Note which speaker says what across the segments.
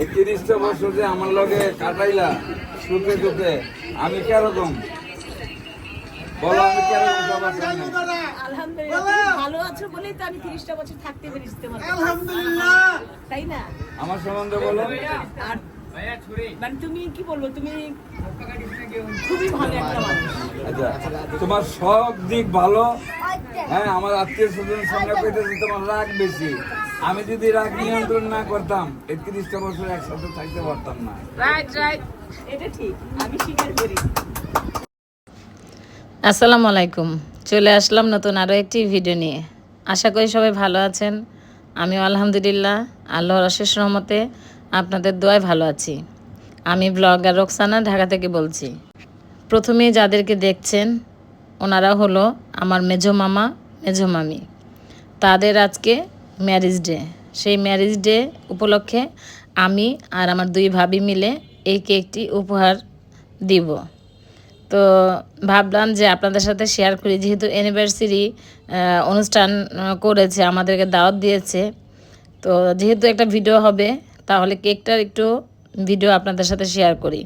Speaker 1: এই তিরিশটা বছর যে আমার লগে কাটাইলা সুখে দুঃখে আমি কেরকম বলো আমি কেরকম
Speaker 2: আলহামদুলিল্লাহ ভালো আছো বলেই তো আমি তিরিশটা বছর থাকতে পেরেছি তোমার
Speaker 3: আলহামদুলিল্লাহ।
Speaker 2: তাই না?
Speaker 1: আমার সম্বন্ধে বলো।
Speaker 2: আর মানে তুমি কি বলব তুমি খুবই ভালো একটা মানুষ।
Speaker 1: আচ্ছা তোমার সব দিক ভালো। হ্যাঁ আমার আত্মীয় স্বজনের সঙ্গে পেতেছি তোমার রাগ বেশি। আমি যদি রাগ নিয়ন্ত্রণ না করতাম এই তিরিশটা বছর একসাথে থাকতে পারতাম না।
Speaker 2: রাইট রাইট এটা ঠিক। আমি স্বীকার করি।
Speaker 4: আসসালামু আলাইকুম। চলে আসলাম নতুন আরও একটি ভিডিও নিয়ে। আশা করি সবাই ভালো আছেন। আমিও আলহামদুলিল্লাহ আল্লাহর অশেষ রহমতে আপনাদের দোয়ায় ভালো আছি। আমি ব্লগার রোকসানা ঢাকা থেকে বলছি। প্রথমেই যাদেরকে দেখছেন ওনারা হলো আমার মেজো মামা মেজো মামি। তাদের আজকে ম্যারেজ ডে সেই ম্যারেজ ডে উপলক্ষে আমি আর আমার দুই ভাবি মিলে এই কেকটি উপহার দিব। তো ভাবলাম যে আপনাদের সাথে শেয়ার করি। যেহেতু অ্যানিভার্সারি অনুষ্ঠান করেছে, আমাদেরকে দাওয়াত দিয়েছে, তো যেহেতু একটা ভিডিও হবে, তাহলে কেকটার একটু ভিডিও আপনাদের সাথে শেয়ার করি।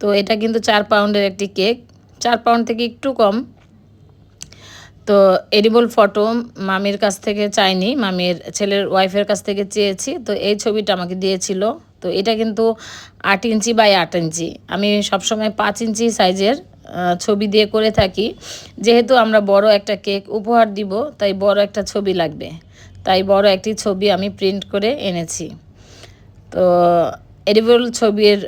Speaker 4: তো এটা কিন্তু চার পাউন্ডের একটি কেক চার পাউন্ড থেকে একটু কম তো এডিবল ফটো মামির কাছ থেকে চাইনি, মামির ছেলের ওয়াইফের কাছ থেকে চেয়েছি। তো এই ছবিটা আমাকে দিয়েছিল। তো এটা কিন্তু আট ইঞ্চি বাই আট ইঞ্চি। আমি সবসময় পাঁচ ইঞ্চি সাইজের ছবি দিয়ে করে থাকি। যেহেতু আমরা বড় একটা কেক উপহার দিব, তাই বড় একটা ছবি লাগবে। তাই বড় একটি ছবি আমি প্রিন্ট করে এনেছি। তো এডিবল ছবির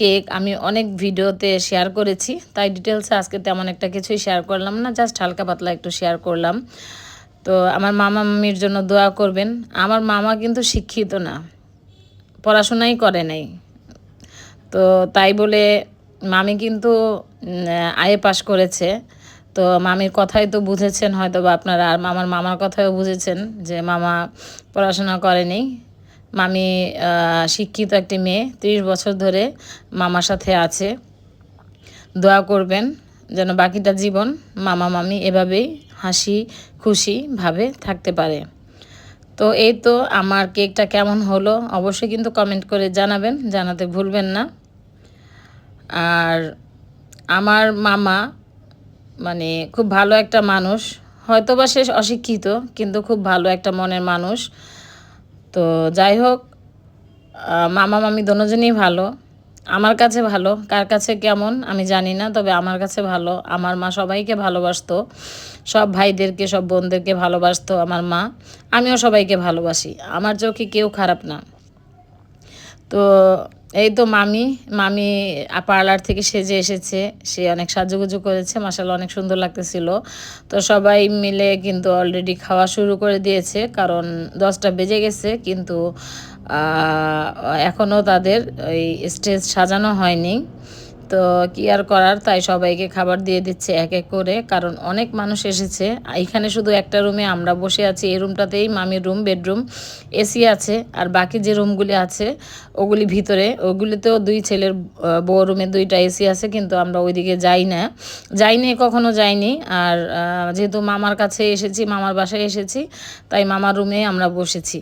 Speaker 4: কেক আমি অনেক ভিডিওতে শেয়ার করেছি, তাই ডিটেলসে আজকে তেমন একটা কিছুই শেয়ার করলাম না জাস্ট হালকা পাতলা একটু শেয়ার করলাম। তো আমার মামা মামির জন্য দোয়া করবেন। আমার মামা কিন্তু শিক্ষিত না, পড়াশোনাই করে নাই। তো তাই বলে মামি কিন্তু আয়ে পাশ করেছে। তো মামির কথাই তো বুঝেছেন হয়তো বা আপনারা, আর মামার মামার কথাও বুঝেছেন যে মামা পড়াশোনা করেনি। মামি শিক্ষিত একটি মেয়ে, ত্রিশ বছর ধরে মামার সাথে আছে। দোয়া করবেন যেন বাকিটা জীবন মামা, মামি এভাবেই হাসি খুশিভাবে থাকতে পারে। তো এই তো আমার কেকটা কেমন হলো অবশ্যই কিন্তু কমেন্ট করে জানাবেন, জানাতে ভুলবেন না। আর আমার মামা মানে খুব ভালো একটা মানুষ হয়তো বা সে অশিক্ষিত, কিন্তু খুব ভালো একটা মনের মানুষ। তো যাই হোক মামা মামি দোনোজনই ভালো। আমার কাছে ভালো। কার কাছে কেমন আমি জানি না, তবে আমার কাছে ভালো। আমার মা সবাইকে ভালোবাসতো। সব ভাইদেরকে, সব বোনদেরকে ভালোবাসতো আমার মা। আমিও সবাইকে ভালোবাসি। আমার চোখে কেউ খারাপ না। তো এই তো মামি মামি পার্লার থেকে সেজে এসেছে। সে অনেক সাজুগুজু করেছে মাসাল অনেক সুন্দর লাগতেছিল। তো সবাই মিলে কিন্তু অলরেডি খাওয়া শুরু করে দিয়েছে, কারণ দশটা বেজে গেছে, কিন্তু এখনও তাদের ওই স্টেজ সাজানো হয়নি। তো কি আর করার? তাই সবাইকে খাবার দিয়ে দিচ্ছে এক এক করে। কারণ অনেক মানুষ এসেছে। এখানে শুধু একটা রুমে আমরা বসে আছি। এই রুমটাতেই মামির রুম, বেডরুম, এসি আছে। আর বাকি যে রুমগুলি আছে, ওগুলি ভিতরে। ওগুলিতেও দুই ছেলের বউ রুমে দুইটা এসি আছে, কিন্তু আমরা ওইদিকে যাই না। যাইনি, কখনো যাইনি। আর যেহেতু মামার কাছে এসেছি, মামার বাসায় এসেছি, তাই মামার রুমে আমরা বসেছি।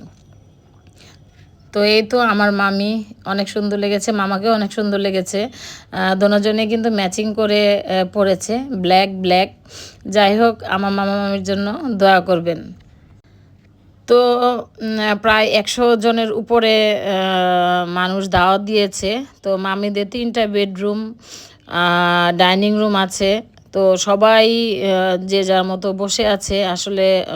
Speaker 4: তো এই তো আমার মামি অনেক সুন্দর লেগেছে, মামাকেও অনেক সুন্দর লেগেছে। দোনোজনে কিন্তু ম্যাচিং করে পড়েছে ব্ল্যাক ব্ল্যাক যাই হোক, আমার মামা মামির জন্য দয়া করবেন। তো প্রায় একশো জনের উপরে মানুষ দাওয়াত দিয়েছে। তো মামিদের তিনটা বেডরুম ডাইনিং রুম আছে। তো সবাই যে যার মতো বসে আছে, আসলে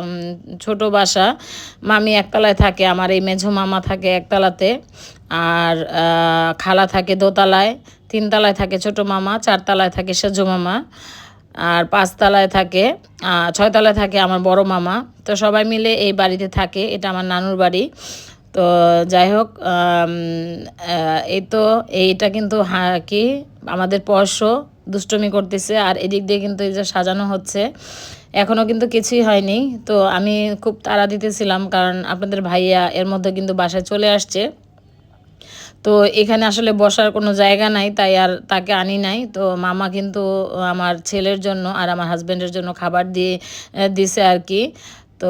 Speaker 4: ছোট বাসা। মামি একতলায় থাকে, আমার এই মেঝো মামা থাকে একতলাতে। আর খালা থাকে দোতলায়, তিনতলায় থাকে ছোট মামা, চারতলায় থাকে সেজো মামা। আর পাঁচতলায় থাকে ছয়তলায় থাকে আমার বড় মামা। তো সবাই মিলে এই বাড়িতে থাকে, এটা আমার নানুর বাড়ি। তো যাই হোক এই তো, এইটা কিন্তু হা- কি, আমাদের পরশ দুষ্টমি করতেছে আর এদিক দিয়ে কিন্তু এই যে সাজানো হচ্ছে এখনও কিন্তু কিছুই হয়নি। তো আমি খুব তাড়া দিতেছিলাম কারণ আপনাদের ভাইয়া এর মধ্যে কিন্তু বাসায় চলে আসছে। তো এখানে আসলে বসার কোনো জায়গা নাই, তাই আর তাকে আনি নাই। তো মামা কিন্তু আমার ছেলের জন্য আর আমার হাজব্যান্ডের জন্য খাবার দিয়ে দিছে আর কি। তো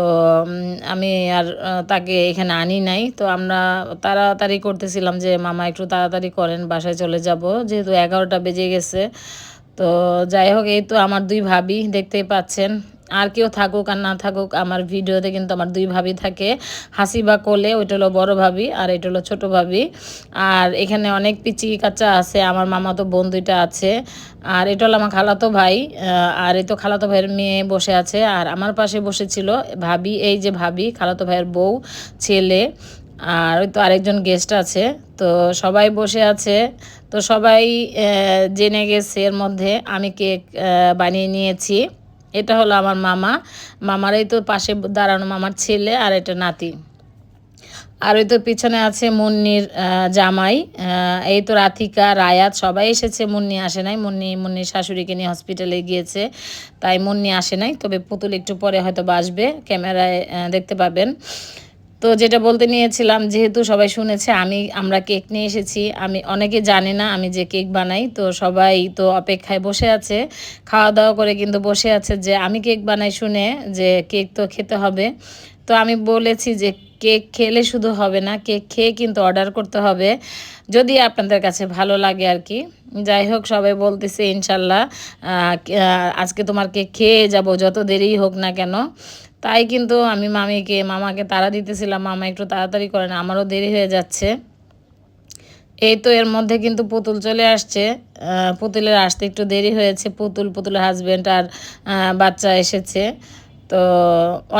Speaker 4: আমি আর তাকে এখানে আনি নাই। তো আমরা তাড়াতাড়ি করতেছিলাম যে, মামা, একটু তাড়াতাড়ি করেন, বাসায় চলে যাব। যেহেতু এগারোটা বেজে গেছে। তো যাই হোক, এই তো আমার দুই ভাবি, দেখতেই পাচ্ছেন। আর কেউ থাকুক আর না থাকুক, আমার ভিডিওতে কিন্তু আমার দুই ভাবি থাকে। হাসি বা কোলে, ওইটা হলো বড় ভাবি আর এটা হলো ছোট ভাবি। আর এখানে অনেক পিচি কাচ্চা আছে, আমার মামা তো বোন দুইটা আছে। আর এটা হলো আমার খালাতো ভাই আর এই তো খালাতো ভাইয়ের মেয়ে বসে আছে। আর আমার পাশে বসেছিল ভাবি, এই যে ভাবি, খালাতো ভাইয়ের বউ, ছেলে, আর ওই তো আরেকজন গেস্ট আছে। তো সবাই বসে আছে। তো সবাই জেনে গেছে এর মধ্যে আমি কেক বানিয়ে নিয়েছি। এটা হলো আমার মামা। মামারই তো পাশে দাঁড়ানো মামার ছেলে আর এটা নাতি। আর ওই তো পিছনে আছে মুন্নির জামাই। এই তো রাধিকা, রায়াত সবাই এসেছে। মুন্নি আসে নাই। মুন্নি, মুন্নির শাশুড়িকে নিয়ে হসপিটালে গিয়েছে। তাই মুন্নি আসে নাই। তবে পুতুল একটু পরে হয়তো বাসবে ক্যামেরায় দেখতে পাবেন। তো যেটা বলতে নিয়েছিলাম, যেহেতু সবাই শুনেছে, আমি, আমরা কেক নিয়ে এসেছি, আমি, অনেকে জানে না আমি যে কেক বানাই, তো সবাই তো অপেক্ষায় বসে আছে খাওয়া দাওয়া করে কিন্তু বসে আছে যে আমি কেক বানাই শুনে যে কেক তো খেতে হবে। তো আমি বলেছি যে কেক খেলে শুধু হবে না, কেক খেয়ে কিন্তু অর্ডার করতে হবে, যদি আপনাদের কাছে ভালো লাগে আর কি। যাই হোক, সবাই বলতেছে, ইনশাল্লাহ আজকে তোমার কেক খেয়ে যাব, যত দেরি হোক না কেন। তাই কিন্তু আমি মামিকে, মামাকে তাড়া দিতেছিলাম। মামা একটু তাড়াতাড়ি করেন, আমারও দেরি হয়ে যাচ্ছে। এই তো এর মধ্যে কিন্তু পুতুল চলে আসছে। পুতুলের আসতে একটু দেরি হয়েছে। পুতুল পুতুলের হাজবেন্ড আর বাচ্চা এসেছে। তো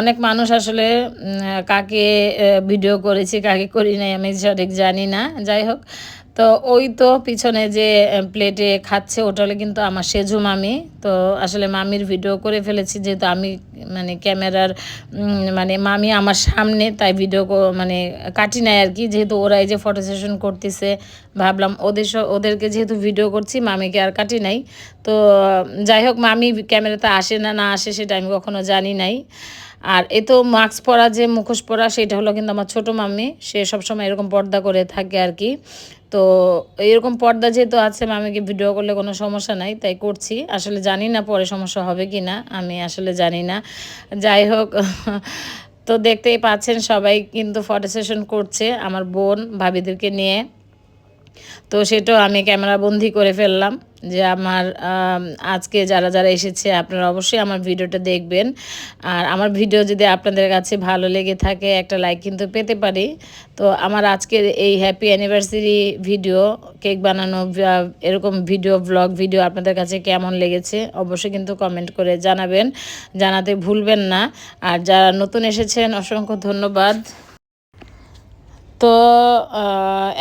Speaker 4: অনেক মানুষ আসলে কাকে ভিডিও করেছি, কাকে করি নাই আমি সঠিক জানি না। যাই হোক তো ওই তো পিছনে যে প্লেটে খাচ্ছে, ওটা হলে কিন্তু আমার সেজু মামি। তো আসলে মামির ভিডিও করে ফেলেছি, যেহেতু আমি মানে ক্যামেরার মানে মামি আমার সামনে, তাই ভিডিও মানে কাটি নাই আর কি। যেহেতু ওরা এই যে ফটো সেশন করতেছে, ভাবলাম ওদের ওদেরকে যেহেতু ভিডিও করছি, মামিকে আর কাটি নাই। তো, যাই হোক, মামি ক্যামেরাতে আসে না না আসে, সেটা আমি কখনো জানি নাই। আর এ তো মাস্ক পরা যে মুখোশ পরা, সেটা হলো কিন্তু আমার ছোটো মাম্মি। সে সবসময় এরকম পর্দা করে থাকে আর কি। তো এরকম পর্দা যেহেতু আছে মামিকে ভিডিও করলে কোনো সমস্যা নাই, তাই করছি। আসলে জানি না পরে সমস্যা হবে কি না, আমি আসলে জানি না। যাই হোক, তো দেখতেই পাচ্ছেন সবাই কিন্তু ফটো সেশন করছে, আমার বোন ভাবিদেরকে নিয়ে। তো সেটাও আমি ক্যামেরা বন্দি করে ফেললাম যে আমার আজকে যারা যারা এসেছে আপনারা অবশ্যই আমার ভিডিওটা দেখবেন। আর আমার ভিডিও যদি আপনাদের কাছে ভালো লেগে থাকে, একটা লাইক কিন্তু পেতে পারি। তো আমার আজকের এই হ্যাপি অ্যানিভার্সারি ভিডিও কেক বানানো এরকম ভিডিও ব্লগ ভিডিও আপনাদের কাছে কেমন লেগেছে, অবশ্যই কিন্তু কমেন্ট করে জানাবেন। জানাতে ভুলবেন না। আর যারা নতুন এসেছেন, অসংখ্য ধন্যবাদ। তো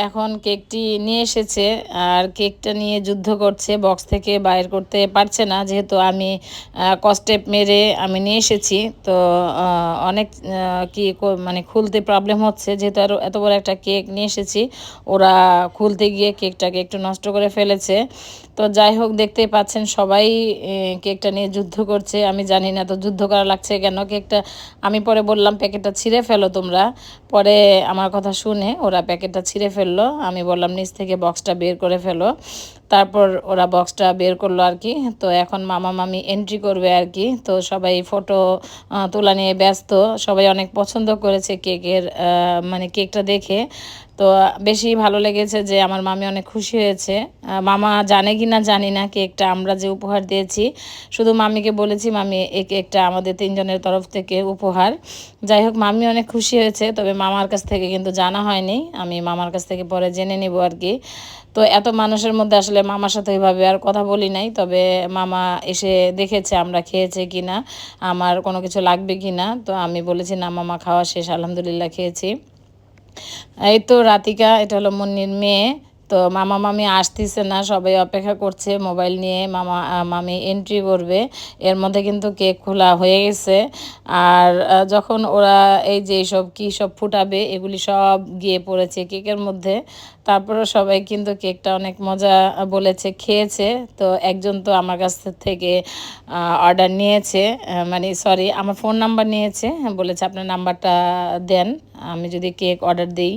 Speaker 4: এখন কেকটি নিয়ে এসেছে আর কেকটা নিয়ে যুদ্ধ করছে বক্স থেকে বাইর করতে পারছে না। যেহেতু আমি কস্টেপ মেরে আমি নিয়ে এসেছি, তো অনেক কি মানে খুলতে প্রবলেম হচ্ছে। যেহেতু আরও এত বড় একটা কেক নিয়ে এসেছি, ওরা খুলতে গিয়ে কেকটাকে একটু নষ্ট করে ফেলেছে। তো যাই হোক, দেখতেই পাচ্ছেন সবাই কেকটা নিয়ে যুদ্ধ করছে। আমি জানি না তো যুদ্ধ করা লাগছে কেন। কেকটা, আমি পরে বললাম, প্যাকেটটা ছিঁড়ে ফেলো তোমরা। পরে আমার কথা শুনে ওরা প্যাকেটটা ছিঁড়ে ফেলল। আমি বললাম নিচ থেকে বক্সটা বের করে ফেলো। তারপর ওরা বক্সটা বের করল আর কি। তো এখন মামা মামি এন্ট্রি করবে আর কি। তো সবাই ফটো তোলা নিয়ে ব্যস্ত। সবাই অনেক পছন্দ করেছে কেকের মানে কেকটা দেখে। তো বেশি ভালো লেগেছে যে আমার মামি অনেক খুশি হয়েছে। মামা জানে কি না জানি না কেকটা আমরা যে উপহার দিয়েছি। শুধু মামিকে বলেছি, মামি, এই কেকটা আমাদের তিনজনের তরফ থেকে উপহার। যাই হোক, মামি অনেক খুশি হয়েছে, তবে মামার কাছ থেকে কিন্তু জানা হয়নি। আমি মামার কাছ থেকে পরে জেনে নিব আর কি। তো এত মানুষের মধ্যে আসলে মামার সাথে ওইভাবে আর কথা বলি নাই, তবে মামা এসে দেখেছে আমরা খেয়েছে কি না আমার কোনো কিছু লাগবে কি না তো আমি বলেছি, না, মামা, খাওয়া শেষ, আলহামদুলিল্লাহ, খেয়েছি। এই তো রাতিকা, এটা হলো মুন্নির মেয়ে তো মামা মামি আসতেছে না, সবাই অপেক্ষা করছে মোবাইল নিয়ে, মামা মামি এন্ট্রি করবে। এর মধ্যে কিন্তু কেক খোলা হয়ে গেছে। আর যখন ওরা এই যে সব কী সব ফুটাবে, এগুলি সব গিয়ে পড়েছে কেকের মধ্যে। তারপরে সবাই কিন্তু কেকটা অনেক মজা বলেছে, খেয়েছে। তো একজন তো আমার কাছ থেকে অর্ডার নিয়েছে মানে সরি আমার ফোন নাম্বার নিয়েছে বলেছে আপনার নাম্বারটা দেন, আমি যদি কেক অর্ডার দিই।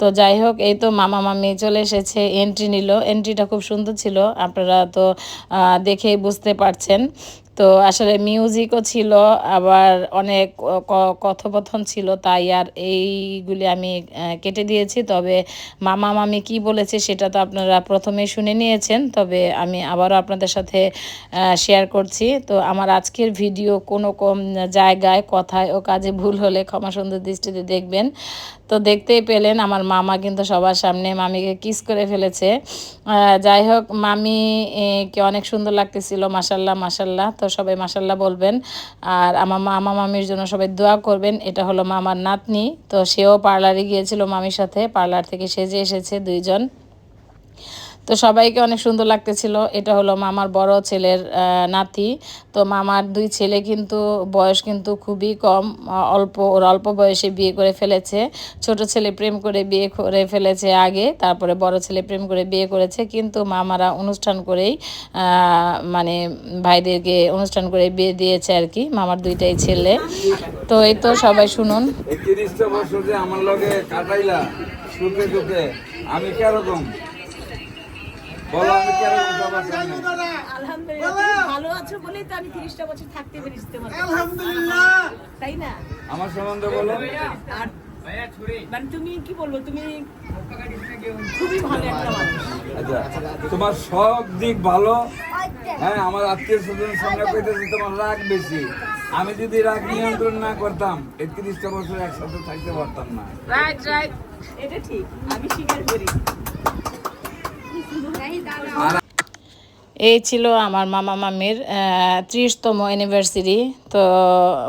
Speaker 4: তো যাই হোক, এই তো মামা মামি চলে এসেছে। এন্ট্রি নিল। এন্ট্রিটা খুব সুন্দর ছিল, আপনারা তো দেখেই বুঝতে পারছেন। তো আসলে মিউজিকও ছিল, আবার অনেক কথোপথন ছিল, তাই আর এইগুলি আমি কেটে দিয়েছি। তবে মামা মামি কি বলেছে সেটা তো আপনারা প্রথমেই শুনে নিয়েছেন, তবে আমি আবারও আপনাদের সাথে শেয়ার করছি। তো আমার আজকের ভিডিও কোনো কম জায়গায়, কথায় ও কাজে ভুল হলে ক্ষমা সুন্দর দৃষ্টিতে দেখবেন। তো দেখতেই পেলেন আমার মামা কিন্তু সবার সামনে মামিকে কিস করে ফেলেছে। যাই হোক, মামি কে অনেক সুন্দর লাগতেছিল মাসাল্লাহ মাসাল্লাহ তো সবাই মাসাল্লাহ বলবেন। আর আমার মামা মামির জন্য সবাই দোয়া করবেন। এটা হলো মামার নাতনি। তো সেও পার্লারে গিয়েছিল মামির সাথে। পার্লার থেকে সেজে এসেছে দুইজন। তো সবাইকে অনেক সুন্দর লাগতেছিল। এটা হলো মামার বড় ছেলের নাতি। তো মামার দুই ছেলে কিন্তু বয়স কিন্তু খুবই কম অল্প, ওর অল্প বয়সে বিয়ে করে ফেলেছে। ছোট ছেলে প্রেম করে বিয়ে করে ফেলেছে আগে, তারপরে বড় ছেলে প্রেম করে বিয়ে করেছে। কিন্তু মামারা অনুষ্ঠান করেই মানে ভাইদেরকে অনুষ্ঠান করে বিয়ে দিয়েছে আর কি, মামার দুইটাই ছেলে। তো এই তো সবাই শুনুন।
Speaker 1: আমার লগে কাটাইলা আমি কীরকম বলো আমি কীরকম
Speaker 2: আলহামদুলিল্লাহ ভালো আছো বলেই তো আমি তিরিশটা বছর থাকতে পেরেছি তোমার তাই না?
Speaker 1: আমার সম্বন্ধে বলো।
Speaker 2: আর মানে তুমি কি বলব তুমি খুবই ভালো একটা মানুষ।
Speaker 1: আচ্ছা তোমার সব দিক ভালো। হ্যাঁ আমার আত্মীয় স্বজন সামনে পেতেছি তোমার রাগ বেশি। আমি যদি রাগ নিয়ন্ত্রণ না করতাম এই তিরিশটা বছর একসাথে থাকতে পারতাম না।
Speaker 4: Right right.
Speaker 2: এটা ঠিক আমি স্বীকার করি।
Speaker 4: এই ছিল আমার মামা মামির ত্রিশতম অ্যানিভার্সারি তো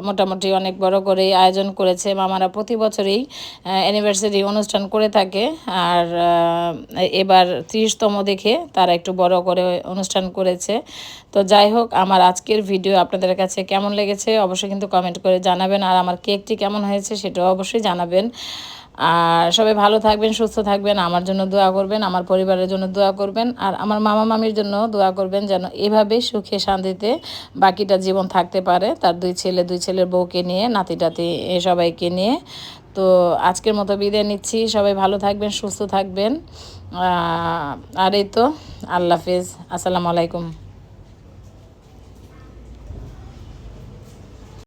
Speaker 4: মোটামুটি অনেক বড় করে আয়োজন করেছে মামারা প্রতি বছরই অ্যানিভার্সারি অনুষ্ঠান করে থাকে। আর এবার ত্রিশতম দেখে তারা একটু বড় করে অনুষ্ঠান করেছে। তো যাই হোক, আমার আজকের ভিডিও আপনাদের কাছে কেমন লেগেছে অবশ্যই কিন্তু কমেন্ট করে জানাবেন। আর আমার কেকটি কেমন হয়েছে সেটাও অবশ্যই জানাবেন। আর সবাই ভালো থাকবেন, সুস্থ থাকবেন, আমার জন্য দোয়া করবেন, আমার পরিবারের জন্য দোয়া করবেন, আর আমার মামা মামির জন্য দোয়া করবেন যেন এভাবে সুখে শান্তিতে বাকিটা জীবন থাকতে পারে, তার দুই ছেলে, দুই ছেলের বউকে নিয়ে, নাতি টাতি সবাইকে নিয়ে। তো আজকের মতো বিদায় নিচ্ছি, সবাই ভালো থাকবেন, সুস্থ থাকবেন আর এই তো, আল্লাহ হাফিজ, আসসালামু আলাইকুম।